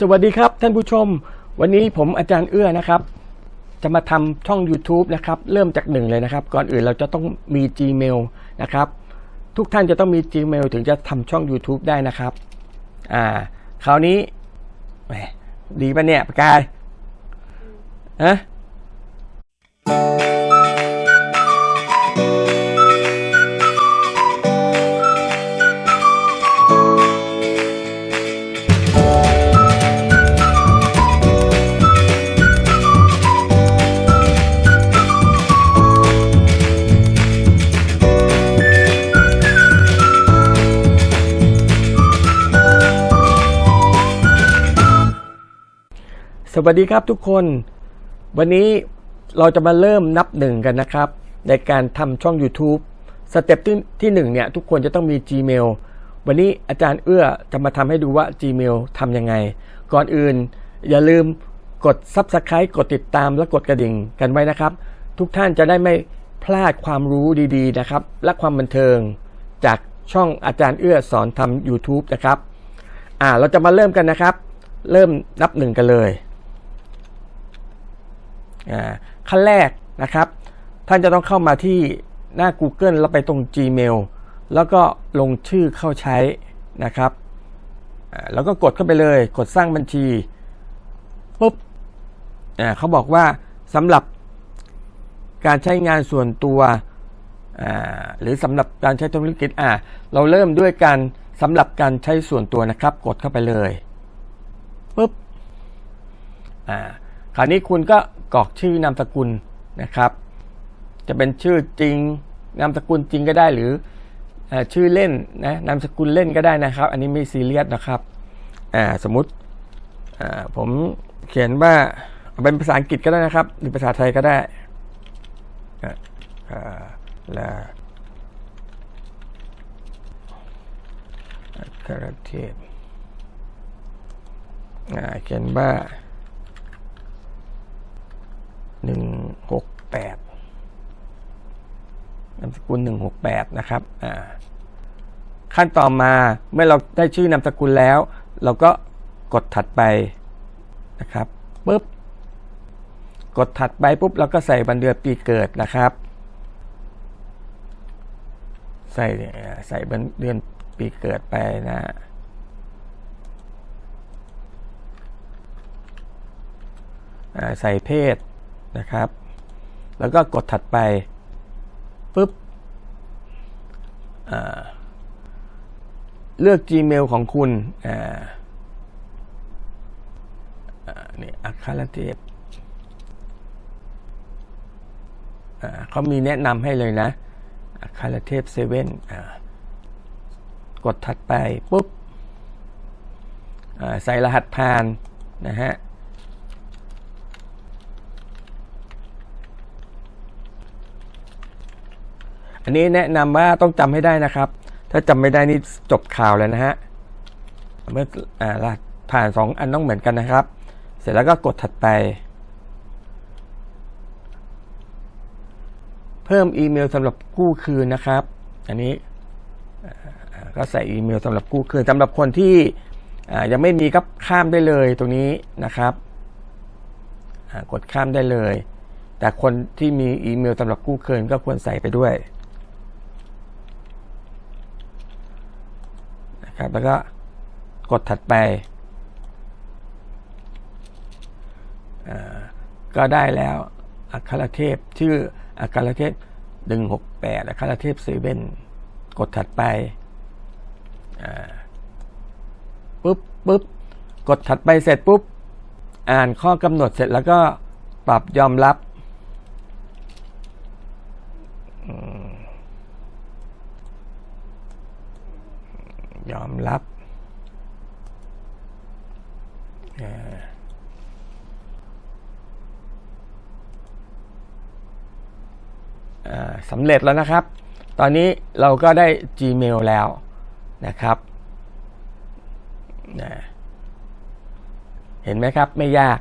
สวัสดีครับท่านผู้ชม วันนี้ผมอาจารย์เอื้อนะครับ จะมาทำช่อง YouTube นะครับเริ่มจากหนึ่งเลยนะครับ ก่อนอื่นเราจะต้องมี Gmail นะครับ ทุกท่านจะต้องมี Gmail ถึงจะทำช่อง YouTube ได้นะครับอ่าคราวนี้ดีปะเนี่ยปากกายฮะ สวัสดีครับทุกคน วันนี้เราจะมาเริ่มนับหนึ่งกันนะครับ ในการทำช่อง YouTube สเต็ปที่หนึ่งเนี่ยทุกคนจะต้องมี Gmail วันนี้อาจารย์เอื้อจะมาทำให้ดูว่า Gmail ทำยังไง ก่อนอื่น อย่าลืมกด Subscribe กดติดตามและกดกระดิ่งกันไว้นะครับ ทุกท่านจะได้ไม่พลาดความรู้ดีๆนะครับ และความบันเทิง จากช่องอาจารย์เอื้อสอนทำ YouTube นะครับ อ่าเราจะมาเริ่มกันนะครับ เริ่มนับหนึ่งกันเลย ขั้นแรกนะครับ ท่านจะต้องเข้ามาที่หน้า Google แล้วไปตรง Gmail แล้วก็ลงชื่อเข้าใช้นะครับ แล้วก็กดเข้าไปเลย กดสร้างบัญชีปุ๊บเขาบอกว่าสำหรับการใช้งานส่วนตัวหรือสำหรับการใช้ธุรกิจอ่าเราเริ่มด้วยการสำหรับการใช้ส่วนตัวนะครับ กดเข้าไปเลยปุ๊บอ่าคราวนี้คุณก็ กรอกชื่อนามสกุลนะครับ จะเป็นชื่อจริงนามสกุลจริงก็ได้หรืออชื่อเล่นนะนามสกุลเล่นก็ได้นะครับ อันนี้ไม่ซีเรียสนะครับสมมติผมเขียนว่าเป็นภาษาอังกฤษก็ได้นะครับ หรือภาษาไทยก็ได้อ่าอ่าและเทพอ่าเขียนว่า หนึ่งหกแปดนามสกุลหนึ่งหกแปดนะครับ อ่า ขั้นต่อมาเมื่อเราได้ชื่อนามสกุลแล้ว เราก็กดถัดไปนะครับปุ๊บกดถัดไปปุ๊บเราก็ใส่วันเดือนปีเกิดนะครับ ใส่ใส่วันเดือนปีเกิดไปนะใส่เพศ นะครับ แล้วก็กดถัดไปปุ๊บเลือก Gmail ของคุณนี่อัครเทพเขามีแนะนำให้เลยนะอัครเทพเซเว่นกดถัดไปปุ๊บใส่รหัสผ่านนะฮะ อันนี้แนะนำว่าต้องจำให้ได้นะครับ ถ้าจำไม่ได้นี่จบข่าวเลยนะฮะ เมื่ออ่าผ่านสองอันต้องเหมือนกันนะครับ เสร็จแล้วก็กดถัดไป เพิ่มอีเมลสำหรับกู้คืนนะครับ อันนี้ก็ใส่อีเมลสำหรับกู้คืนสำหรับคนที่ยังไม่มีก็ข้ามได้เลยตรงนี้นะครับกดข้ามได้เลย แต่คนที่มีอีเมลสำหรับกู้คืนก็ควรใส่ไปด้วย นะ ครับ แล้วก็กดถัดไปอ่าก็ได้แล้วอัครเทพชื่ออัครเทพหนึ่งหกแปดอัครเทพเซเว่นกดถัดไปอ่าปุ๊บปุ๊บกดถัดไปเสร็จปุ๊บ อ่านข้อกำหนดเสร็จแล้วก็ปรับยอมรับ ยอมรับสำเร็จแล้วนะครับ ตอนนี้เราก็ได้ Gmail แล้วนะครับเห็นไหมครับ ไม่ยาก